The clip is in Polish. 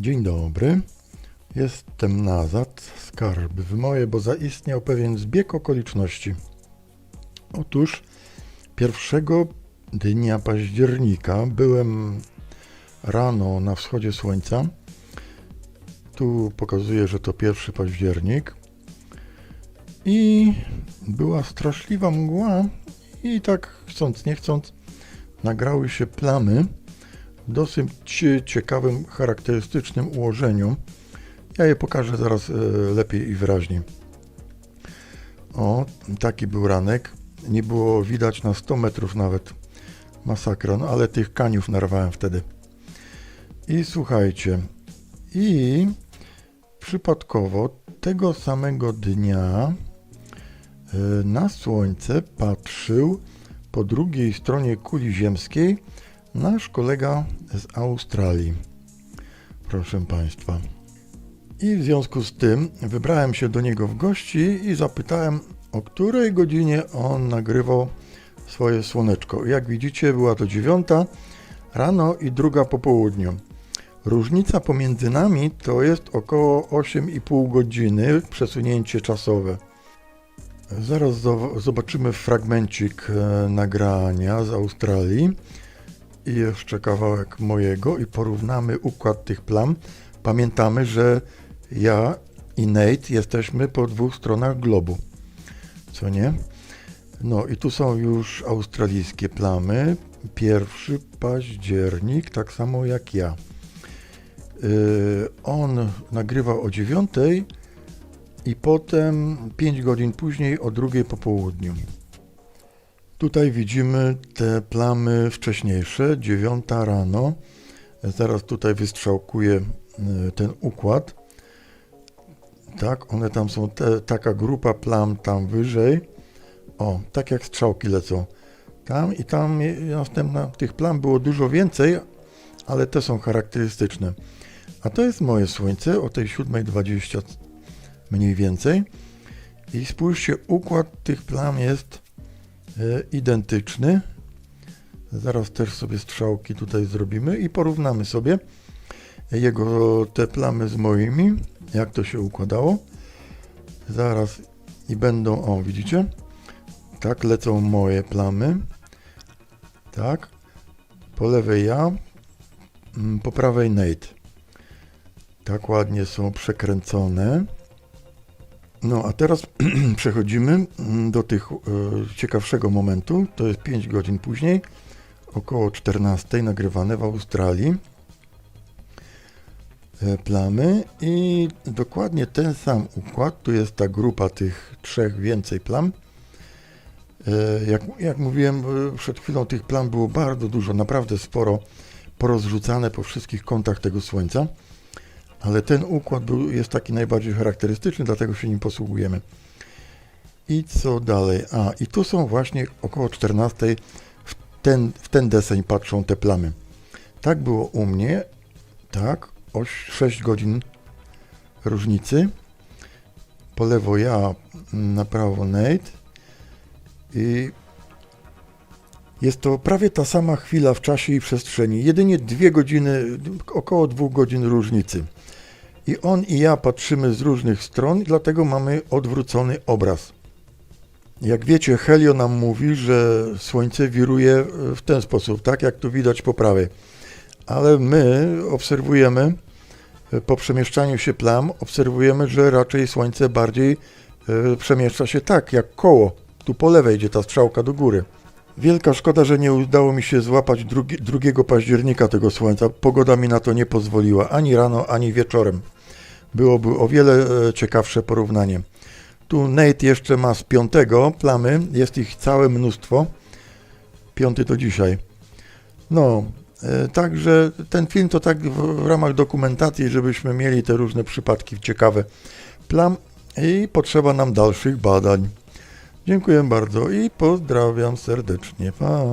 Dzień dobry. Jestem nazad, skarby w moje, bo zaistniał pewien zbieg okoliczności. Otóż pierwszego dnia października byłem rano na wschodzie słońca. Tu pokazuje, że to pierwszy październik. I była straszliwa mgła i tak chcąc nie chcąc nagrały się plamy dosyć ciekawym, charakterystycznym ułożeniu. Ja je pokażę zaraz e, lepiej i wyraźniej. O, taki był ranek. Nie było widać na 100 metrów nawet. Masakra, no ale tych kaniów narwałem wtedy. I słuchajcie, i przypadkowo tego samego dnia e, na słońce patrzył po drugiej stronie kuli ziemskiej nasz kolega z Australii. Proszę Państwa. I w związku z tym wybrałem się do niego w gości i zapytałem, o której godzinie on nagrywał swoje słoneczko. Jak widzicie, była to dziewiąta rano i druga po południu. Różnica pomiędzy nami to jest około 8,5 godziny przesunięcie czasowe. Zaraz zo- zobaczymy fragmencik e, nagrania z Australii i jeszcze kawałek mojego i porównamy układ tych plam. Pamiętamy, że ja i Nate jesteśmy po dwóch stronach globu. Co nie? No i tu są już australijskie plamy. Pierwszy październik, tak samo jak ja. Yy, on nagrywał o dziewiątej i potem 5 godzin później o drugiej po południu. Tutaj widzimy te plamy wcześniejsze, 9 rano. Zaraz tutaj wystrzałkuję y, ten układ. Tak, one tam są, te, taka grupa plam tam wyżej. O, tak jak strzałki lecą. Tam i tam następna, tych plam było dużo więcej, ale te są charakterystyczne. A to jest moje słońce o tej 7.20 mniej więcej. I spójrzcie, układ tych plam jest e, identyczny. Zaraz też sobie strzałki tutaj zrobimy i porównamy sobie jego te plamy z moimi, jak to się układało. Zaraz i będą, o widzicie? Tak lecą moje plamy. Tak. Po lewej ja, mm, po prawej Nate. Tak ładnie są przekręcone. No a teraz przechodzimy mm, do tych e, ciekawszego momentu. To jest 5 godzin później, około 14 nagrywane w Australii. E, plamy i dokładnie ten sam układ. Tu jest ta grupa tych trzech więcej plam. E, Jak, jak mówiłem przed chwilą, tych plam było bardzo dużo, naprawdę sporo porozrzucane po wszystkich kątach tego słońca. Ale ten układ był, jest taki najbardziej charakterystyczny, dlatego się nim posługujemy. I co dalej? A, i tu są właśnie około 14 w ten, w ten deseń patrzą te plamy. Tak było u mnie, tak, o 6 godzin różnicy. Po lewo ja, na prawo Nate. I jest to prawie ta sama chwila w czasie i przestrzeni. Jedynie dwie godziny, około dwóch godzin różnicy. I on i ja patrzymy z różnych stron, dlatego mamy odwrócony obraz. Jak wiecie, Helio nam mówi, że Słońce wiruje w ten sposób, tak jak tu widać po prawej. Ale my obserwujemy, e, po przemieszczaniu się plam, obserwujemy, że raczej Słońce bardziej e, przemieszcza się tak, jak koło. Tu po lewej idzie ta strzałka do góry. Wielka szkoda, że nie udało mi się złapać drugi, 2 października tego słońca. Pogoda mi na to nie pozwoliła, ani rano, ani wieczorem. Byłoby o wiele e, ciekawsze porównanie. Tu Nate jeszcze ma z piątego plamy, jest ich całe mnóstwo. Piąty to dzisiaj. No, e, także ten film to tak w, w ramach dokumentacji, żebyśmy mieli te różne przypadki ciekawe plam i potrzeba nam dalszych badań. Dziękuję bardzo i pozdrawiam serdecznie. Pa.